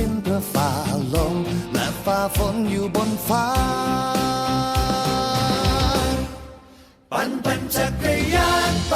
ื่อ ฝ่าลมและฝ่าฝนอยู่บนฟ้า ปั่นปั่นจักรยานไป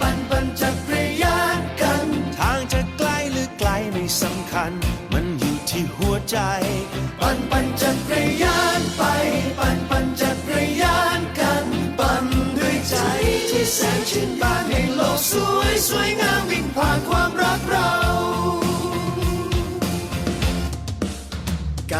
ปั่นปั่นจักรยานกัน ทางจะไกลหรือไกลไม่สำคัญ มันอยู่ที่หัวใจ ปั่นปั่นจักรยานไป ปั่นปั่นจักรยานกัน ปั่นด้วยใจที่แสนชื่นบานให้โลกสวยสวยงาม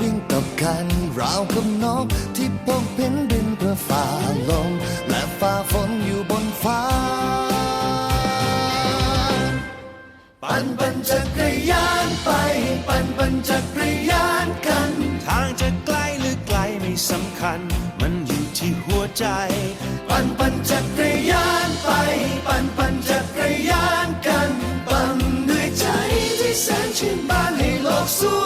วิ่งกับกันราวกับนกที่พบบินบินเพื่อฝ่าลมและฝ่าฝนอยู่บนฟ้า ปั่นปั่นจักรยานไป ปั่นปั่นจักรยานกัน ทางจะไกลหรือไกลไม่สำคัญ มันอยู่ที่หัวใจ ปั่นปั่นจักรยานไป ปั่นปั่นจักรยานกัน ปั่นด้วยใจที่แสนชื่นบานให้โลกสวยสวย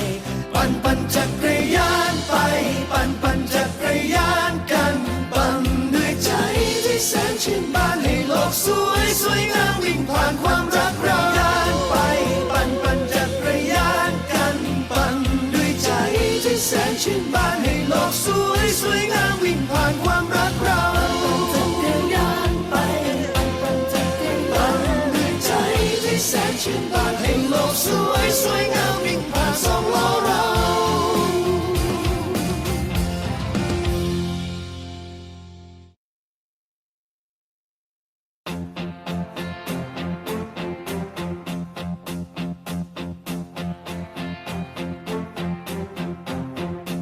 บานให้โลกสวยสวยงามวิ่งผ่านความรักเราจักรยานไปปั่นจักรยานด้วยใจที่แสนชื่นบานให้โลกสวยสวยงาม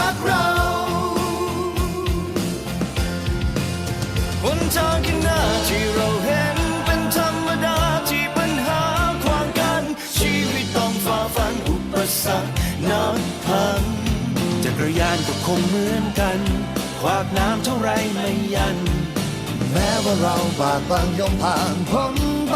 ก ปสรรคนับพังจักรยานก็คงเหมือนกัน ขวากน้ำเท่าไรไม่ยัน แม้ว่าเราบากบังย่อมผ่านพ้นไป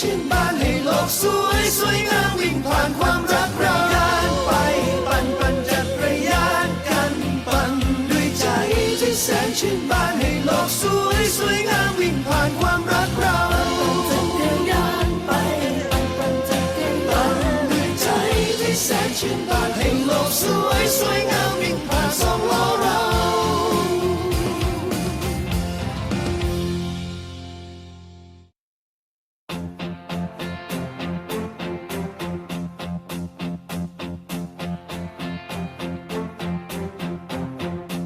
ชื่นบานให้โลกสวยสวยงามวิ่งผ่านความรักเรายานไปปั่นปั่นจักรยานกันปั่นด้วยใจที่แสนชื่นบานให้โลกสวยสวยงามวิ่งผ่านความรักเราจักรยานไปปั่นปั่นจักรยานปั่นด้วยใจที่แสนชื่นบานให้โลกสวยสวยงามวิ่งผ่านสองล้อเรา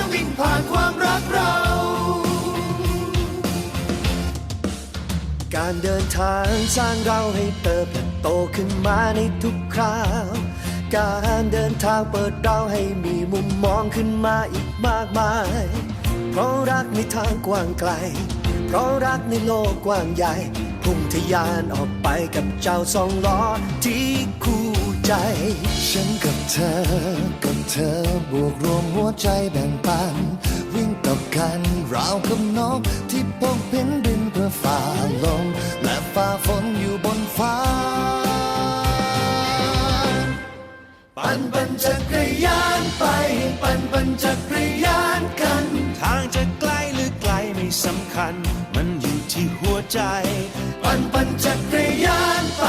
ม การเดินทางสร้างเราให้เติบโตขึ้นมาในทุกคราว การเดินทางเปิดเราให้มีมุมมองขึ้นมาอีกมากมาย เพราะรักในทางกว้างไกล เพราะรักในโลกกว้างใหญ่ พุ่งทะยานออกไปกับเจ้าสองล้อที่คู่ใจ ฉันกับเธอ กับเธอบวกรวมหัวใจแบ่งปัน วิ่งต่อกันราวกับนกที่พกเพ็นบินเพื่อฝ่าลม จักรยานไป ปั่นปั่นจักรยานกัน ทางจะไกลหรือไกลไม่สำคัญ มันอยู่ที่หัวใจ ปั่นปั่นจักรยานไป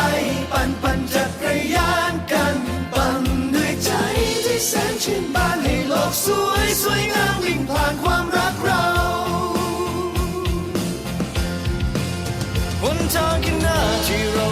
ปั่นปั่นจักรยานกันปั่นด้วยใจที่แสนชื่นบานให้โลกสวยสวยงามวิ่งผ่านความรักเราหนทางข้างหน้าที่เรา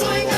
ส